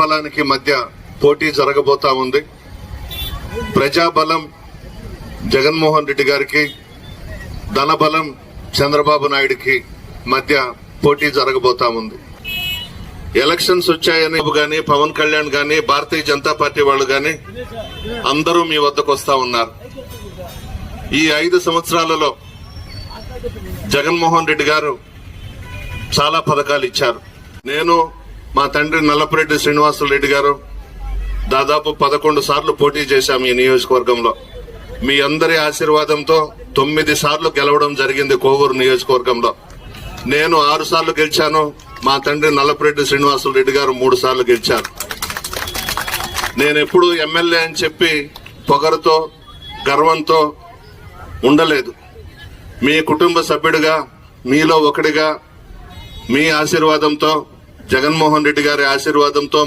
బలానికి మధ్య పోటీ జరగబోతా ఉంది. ప్రజాబలం జగన్మోహన్ రెడ్డి గారికి ధనబలం చంద్రబాబు నాయుడికి మధ్య పోటీ జరగబోతా ఉంది. ఎలక్షన్స్ వచ్చాయని గాని పవన్ కళ్యాణ్ గాని భారతీయ జనతా పార్టీ వాళ్ళు గాని అందరూ మీ వద్దకు వస్తా ఉన్నారు. ఈ ఐదు సంవత్సరాలలో జగన్మోహన్ రెడ్డి గారు చాలా పథకాలు ఇచ్చారు. నేను మా తండ్రి నల్లపురెడ్డి శ్రీనివాసులు రెడ్డి గారు దాదాపు పదకొండు సార్లు పోటీ చేశాం ఈ నియోజకవర్గంలో. మీ అందరి ఆశీర్వాదంతో తొమ్మిది సార్లు గెలవడం జరిగింది కోవూరు నియోజకవర్గంలో. నేను ఆరు సార్లు గెలిచాను మా తండ్రి నల్లపురెడ్డి శ్రీనివాసులు రెడ్డి గారు మూడు సార్లు గెలిచారు. నేను ఎప్పుడు ఎమ్మెల్యే అని చెప్పి పొగరుతో గర్వంతో ఉండలేదు. మీ కుటుంబ సభ్యుడిగా మీలో ఒకడిగా మీ ఆశీర్వాదంతో జగన్మోహన్ రెడ్డి గారి ఆశీర్వాదంతో